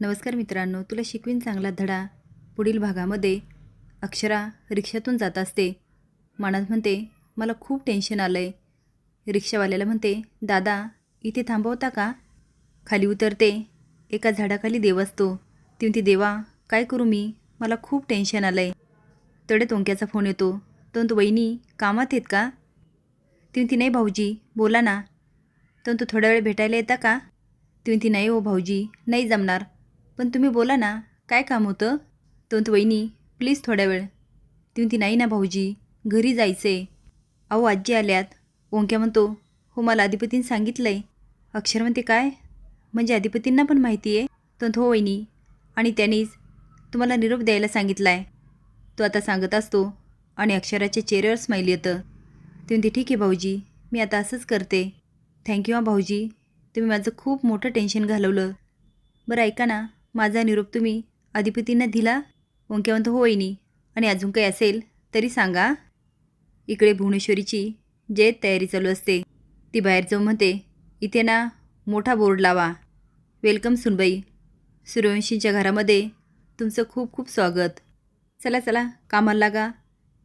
नमस्कार मित्रांनो तुला शिकवीन चांगला धडा. पुढील भागामध्ये अक्षरा रिक्षातून जात असते. मनात म्हणते मला खूप टेन्शन आलं आहे रिक्षावाल्याला म्हणते दादा इथे थांबवता का? खाली उतरते एका झाडाखाली देव असतो. ती म्हणते देवा काय करू मी? मला खूप टेन्शन आलं आहे तडे तोंक्याचा फोन येतो तो वहिनी कामात आहेत का? ती म्हणती नाही भाऊजी बोला ना. तर तो थोडा वेळ भेटायला येता का? ती म्हणती नाही हो भाऊजी नाही जमणार. पण तुम्ही बोला ना काय काम होतं? तो वहिनी प्लीज थोड्या वेळ. ती म्हणती नाही ना भाऊजी घरी जायचे अहो आजी आल्यात. ओंक्या म्हणतो हो मला अधिपतीने सांगितलं आहे अक्षर म्हणते काय? म्हणजे अधिपतींना पण माहिती आहे तो हो वहिनी. आणि त्यांनीच तुम्हाला निरोप द्यायला सांगितला आहे तो आता सांगत असतो आणि अक्षराच्या चेहऱ्यावर स्माईल येतं. ती म्हणते ठीक आहे भाऊजी मी आता असंच करते. थँक्यू हा भाऊजी. तुम्ही माझं खूप मोठं टेन्शन घालवलं. बरं ऐका ना. माझा निरोप तुम्ही अधिपतींना दिला? ओंक्या म्हणतो आणि अजून काही असेल तरी सांगा. इकडे भुवनेश्वरीची जय तयारी चालू असते ती बाहेर जाऊन म्हणते इथे ना मोठा बोर्ड लावा. वेलकम सुनबाई. सूर्यवंशींच्या घरामध्ये तुमचं खूप खूप स्वागत. चला चला कामाला लागा.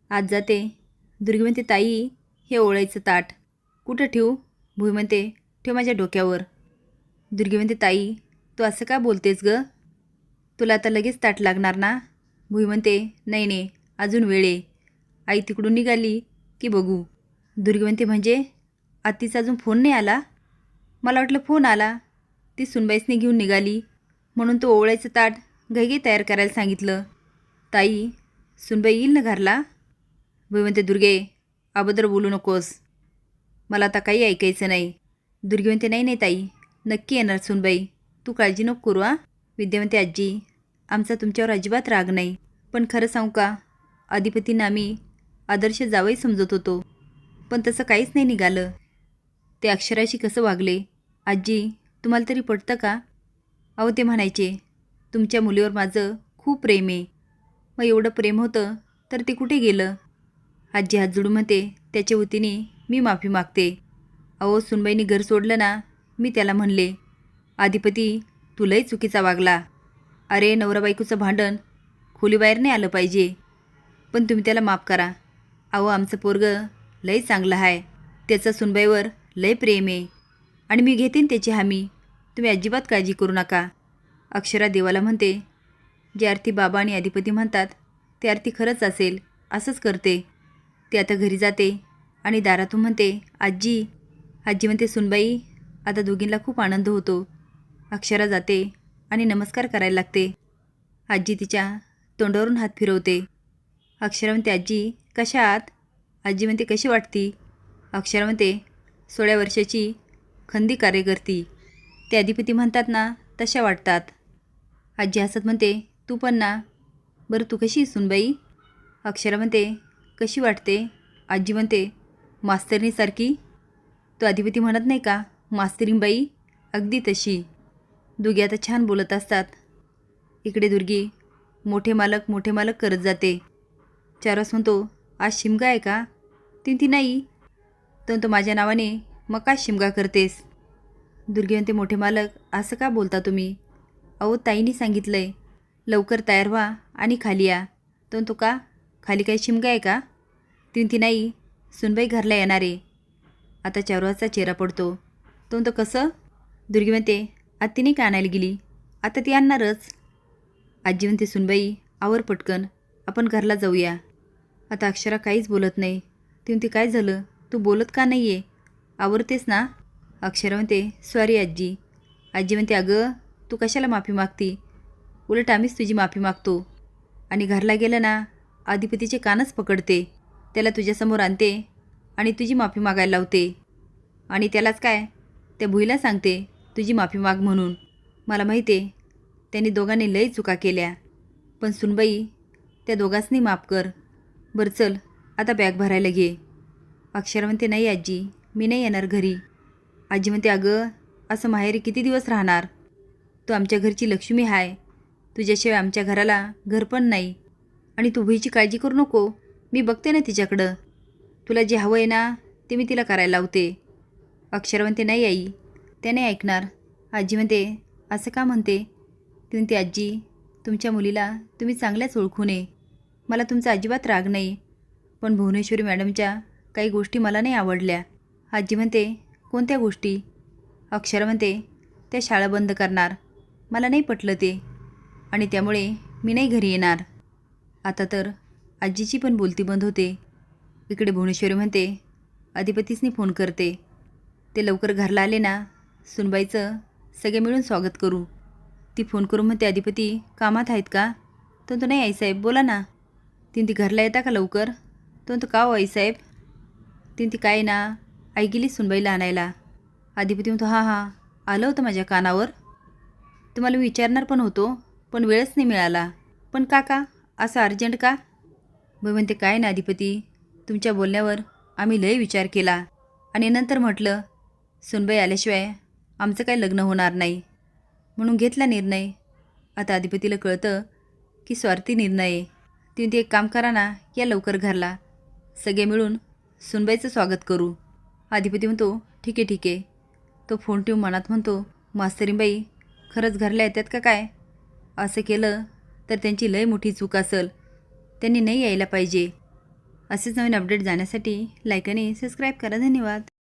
आज जाते. दुर्गी म्हणते ताई हे ओळायचं ताट. कुठं ठेवू? भुई म्हणते ठेव माझ्या डोक्यावर. दुर्गी म्हणते ताई तू असं का बोलतेस गं? तुला आता लगेच ताट लागणार ना? भुई म्हणते नाही नाही अजून वेळ आहे. आई तिकडून निघाली की बघू. दुर्गी म्हणते म्हणजे? आत्तीचा अजून फोन नाही आला? मला वाटलं फोन आला. ती सुनबाईसने घेऊन निघाली. म्हणून तो ओवळ्याचं ताट घाईघाई तयार करायला सांगितलं. ताई सुनबाई येईल ना घरला? भुई म्हणते दुर्गे अबद्र बोलू नकोस. मला आता काही ऐकायचं नाही. दुर्गी म्हणते नाही नाही ताई नक्की येणार सुनबाई. तू काळजी नको करू आ विद्या आजी आमचा तुमच्यावर अजिबात राग नाही. पण खरं सांगू का? अधिपतींना आम्ही आदर्श जावई समजत होतो. पण तसं काहीच नाही निघालं. ते अक्षराशी कसं वागले? आजी तुम्हाला तरी पटतं का? अहो ते म्हणायचे तुमच्या मुलीवर माझं खूप प्रेम आहे. मग एवढं प्रेम होतं तर ते कुठे गेलं? आजी हात जोडून म्हणते त्याच्या वतीने मी माफी मागते. अहो सुनबाईनी घर सोडलं ना मी त्याला म्हणले तू लई चुकीचा वागला. अरे नवरा बायकोचं भांडण खोलीबाहेर नाही आलं पाहिजे. पण तुम्ही त्याला माफ करा. अहो आमचं पोरगं लई चांगलं आहे त्याचं सुनबाईवर लय प्रेम आहे. आणि मी घेतीन त्याची हमी. तुम्ही अजिबात काळजी करू नका. अक्षरा देवाला म्हणते जे आरती बाबा आणि अधिपती म्हणतात ते आरती खरंच असेल. असंच करते. ते आता घरी जाते. आणि दारातून म्हणते आजी आजी म्हणते सुनबाई आता दोघींना खूप आनंद होतो. अक्षरा जाते आणि नमस्कार करायला लागते. आजी तिच्या तोंडावरून हात फिरवते. अक्षरा म्हणते आजी कशा आहात? आजी म्हणते कशी वाटती? अक्षरा म्हणते सोळा वर्षाची खंदी कार्यकर्ती. ते अधिपती म्हणतात ना तशा वाटतात. आजी हसत म्हणते तू पण ना. बरं तू कशी सुनबाई? अक्षरा म्हणते कशी वाटते? आजी म्हणते मास्तरणीसारखी. तो अधिपती म्हणत नाही का मास्तरींबाई अगदी तशी. दुगी आता छान बोलत असतात. इकडे दुर्गी मोठे मालक मोठे मालक करत जाते. चारस म्हणतो आज शिमगा आहे का? ती ती नाही. तर तो माझ्या नावाने मग काय शिमगा करतेस? दुर्गी म्हणते मोठे मालक असं का बोलता तुम्ही? अहो ताईनी सांगितलं आहे लवकर तयार व्हा आणि खाली या. तो तो का? खाली काही शिमगा आहे का? तीन ती नाही सुनबाई घरला येणार आहे. आता चारुहाचा चेहरा पडतो. तो तो कसं? दुर्गी म्हणते आत्तीने का आणायला गेली. आता ती आणणारच. आजी म्हणते सुनबाई आवर पटकन. आपण घरला जाऊया. आता अक्षरा काहीच बोलत नाही. ती म्हणते काय झालं? तू बोलत का नाही आहे आवरतेस ना? अक्षरा म्हणते सॉरी आजी. आजी म्हणते अगं तू कशाला माफी मागती? उलट आम्हीच तुझी माफी मागतो. आणि घरला गेलं ना अधिपतीचे कानच पकडते. त्याला तुझ्यासमोर आणते आणि तुझी माफी मागायला लावते. आणि त्यालाच काय? त्या भुईला सांगते. तुझी माफी माग म्हणून. मला माहिती आहे त्यांनी दोघांनी लई चुका केल्या. पण सुनबाई त्या दोघांसनी माफ कर. बरं चल आता बॅग भरायला घे. अक्षर म्हणते नाही आजी मी नाही येणार घरी. आजी म्हणते अगं असं माहेरी किती दिवस राहणार? तू आमच्या घरची लक्ष्मी हाय. तुझ्याशिवाय आमच्या घराला घर पण नाही. आणि तू भुईची काळजी करू नको. मी बघते ना तिच्याकडं. तुला जे हवं आहे ना ते मी तिला करायला लावते. अक्षर म्हणते नाही आई त्याने ऐकणार. आजी म्हणते असं का म्हणते? ती म्हणते आजी तुमच्या मुलीला तुम्ही चांगल्याच ओळखू नये मला तुमचा अजिबात राग नाही. पण भुवनेश्वरी मॅडमच्या काही गोष्टी मला नाही आवडल्या. आजी म्हणते कोणत्या गोष्टी? अक्षर म्हणते त्या शाळा बंद करणार. मला नाही पटलं ते. आणि त्यामुळे मी नाही घरी येणार. आता तर आजीची पण बोलती बंद होते. इकडे भुवनेश्वरी म्हणते अधिपतीसनी फोन करते. ते लवकर घरला आले ना सुनबाईचं सगळे मिळून स्वागत करू. ती फोन करून म्हणते अधिपती कामात आहेत का? तो तो नाही आईसाहेब. बोला ना. तीन ती घरला येता का लवकर? तो तो का हो आईसाहेब? तीन ती काय ना आई गेली सुनबाईला आणायला. अधिपती म्हणतो हां हां. आलं होतं माझ्या कानावर. तुम्हाला विचारणार पण होतो पण वेळच नाही मिळाला. पण काका असं अर्जंट का? बाई म्हणते काय ना अधिपती तुमच्या बोलण्यावर आम्ही लय विचार केला. आणि नंतर म्हटलं सुनबाई आल्याशिवाय आमचं काही लग्न होणार नाही म्हणून घेतला निर्णय. आता अधिपतीला कळतं की स्वार्थी निर्णय आहे. तुम्ही ते एक काम करा ना या लवकर घरला. सगळे मिळून सुनबाईचं स्वागत करू. अधिपती म्हणतो ठीक आहे ठीक आहे. तो फोन ठेवून मनात म्हणतो मास्तरीबाई खरंच घरला येतात का काय? असं केलं तर त्यांची लय मोठी चूक असेल. त्यांनी नाही यायला पाहिजे. असेच नवीन अपडेट जाण्यासाठी लाईक आणि सबस्क्राईब करा. धन्यवाद.